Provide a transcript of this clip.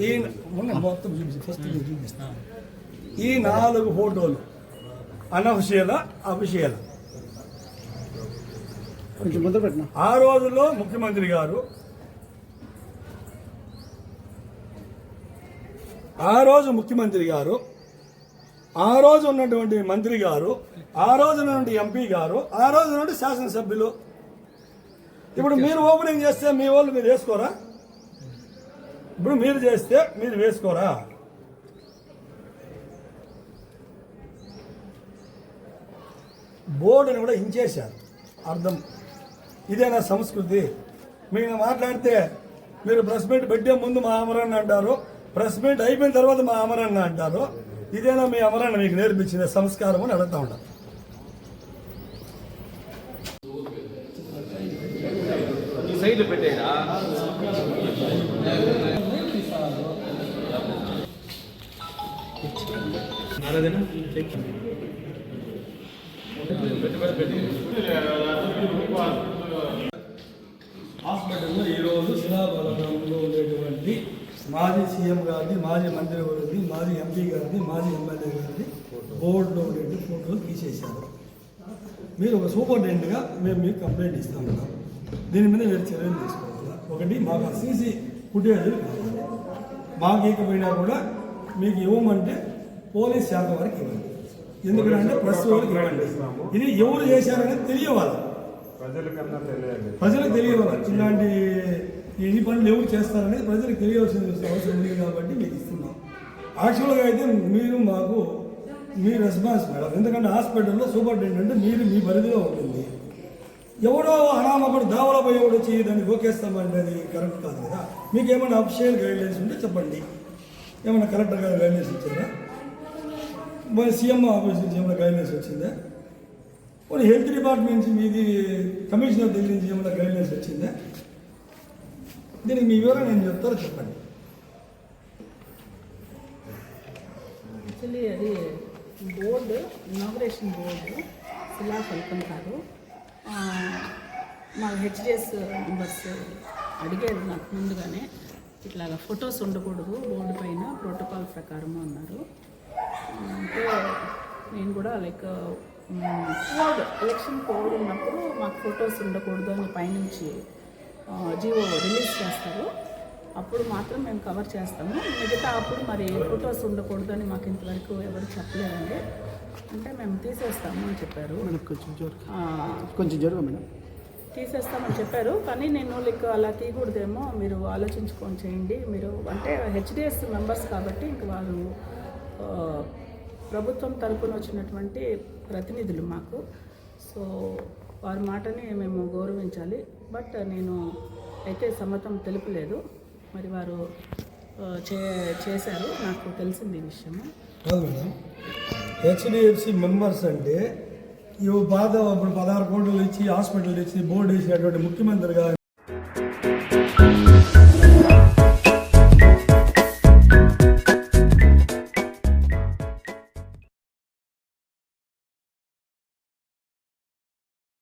ఈ మొత్తం ఫస్ట్ నాలుగు ఫోటోలు అనఫిషియల అఫిషియల్. ఆ రోజుల్లో ముఖ్యమంత్రి గారు ఆ రోజు ముఖ్యమంత్రి గారు ఆ రోజు ఉన్నటువంటి మంత్రి గారు ఆ రోజు ఉన్నటువంటి ఎంపీ గారు ఆ రోజు ఉన్నటువంటి శాసనసభ్యులు ఇప్పుడు మీరు ఓపెనింగ్ చేస్తే మీ వాళ్ళు మీరు వేసుకోరా? ఇప్పుడు మీరు చేస్తే మీరు వేసుకోరా? బోర్డుని కూడా ఇంచేశారు. అర్థం. ఇదేనా సంస్కృతి. మీరు మాట్లాడితే మీరు ప్రెస్ మీట్ పెట్టే ముందు మా అమరన్న అంటారు. ప్రెస్ మీట్ అయిపోయిన తర్వాత మా అమరన్న అంటారు. ఇదేనా మీ అమరన్న మీకు నేర్పించిన సంస్కారం అని అడుగుతా ఉంటారు. సైడ్ పెట్టేయరా? హాస్పిటల్లో ఈరోజు శిలాబలంలో ఉండేటువంటి మాజీ సీఎం గారిది మాజీ మంత్రి గారిది మాజీ ఎంపీ గారిది మాజీ ఎమ్మెల్యే గారిది బోర్డులో ఉండే ఫోటోలు తీసేశారు. మీరు ఒక సూపరింటెండెంట్గా మేము మీకు కంప్లైంట్ ఇస్తాం ఉన్నాం దీని మీద మీరు చర్యలు తీసుకోవాలి. ఒకటి మాకు సీసీ ఫుటేజ్ మాకు ఇకపోయినా కూడా మీకు ఇవ్వమంటే పోలీస్ శాఖ వారికి ఇవ్వండి ఎందుకంటే ప్రెస్ వాళ్ళకి ఇవ్వండి ఇది ఎవరు చేశారనేది తెలియవాలి. ప్రజలకన్నా తెలియాలి. ప్రజలకు తెలియవాలి. ఇలాంటి ఈ పనులు ఎవరు చేస్తారనేది ప్రజలకు తెలియవలసిన అవసరం ఉంది కాబట్టి మీకు ఇస్తున్నాం. యాక్చువల్గా అయితే మీరు మాకు మీ రెస్పాన్స్ మేడం. ఎందుకంటే హాస్పిటల్లో సూపరింటెండెంట్ మీరు మీ పరిధిలో ఉంటుంది. ఎవడో అనామకుడు దావలో పోయి ఎవడు వచ్చి దాన్ని గోకేస్తామంటే అది కరెక్ట్ కాదు కదా? మీకు ఏమైనా అఫిషియల్ గైడ్లైన్స్ ఉంటే చెప్పండి. ఏమైనా కలెక్టర్ గారు గైడ్లైన్స్ ఇచ్చారా? మరి సీఎం ఆఫీస్ నుంచి ఏమైనా గైడ్లైన్స్ వచ్చిందా? మరి హెల్త్ డిపార్ట్మెంట్ నుంచి మీది కమిషనర్ దగ్గర నుంచి ఏమైనా గైడ్లైన్స్ వచ్చిందా? దీనికి మీ వివరణ నేను చెప్తారో చెప్పండి. యాక్చువల్లీ అది బోర్డు ఇనాగరేషన్ బోర్డు శిలా ఫలితం కాదు. మా హెచ్డిఎస్ మెంబర్స్ అడిగారు నాకు ముందుగానే ఇట్లాగా ఫొటోస్ ఉండకూడదు బోర్డు పైన ప్రోటోకాల్ ప్రకారం అన్నారు. అంటే నేను కూడా లైక్ కోడ్ ఎలక్షన్ కోడ్ ఉన్నప్పుడు మాకు ఫొటోస్ ఉండకూడదు అని పైనుంచి జియో రిలీజ్ చేస్తారు. అప్పుడు మాత్రం మేము కవర్ చేస్తాము. మిగతా అప్పుడు మరి ఫొటోస్ ఉండకూడదు అని మాకు ఇంతవరకు ఎవరు చెప్పలేదండి. అంటే మేము తీసేస్తాము అని చెప్పారు. కొంచెం కొంచెం జరుగు మేడం. తీసేస్తామని చెప్పారు. కానీ నేను లైక్ అలా తీయకూడదేమో మీరు ఆలోచించుకొని చేయండి. మీరు అంటే హెచ్డిఎస్ మెంబర్స్ కాబట్టి ఇంక వారు ప్రభుత్వం తరపున వచ్చినటువంటి ప్రతినిధులు మాకు. సో వారి మాటని మేము గౌరవించాలి. బట్ నేను అయితే సమ్మతం తెలుపలేదు. మరి వారు చే చేశారు. నాకు తెలిసింది ఈ విషయము. కాదు మేడం హెచ్డిఎఫ్సి మెంబర్స్ అంటే ఈ బాధ ఇప్పుడు పదహారు కోట్లు ఇచ్చి హాస్పిటల్ ఇచ్చి బోర్డు వేసినటువంటి ముఖ్యమంత్రి గారు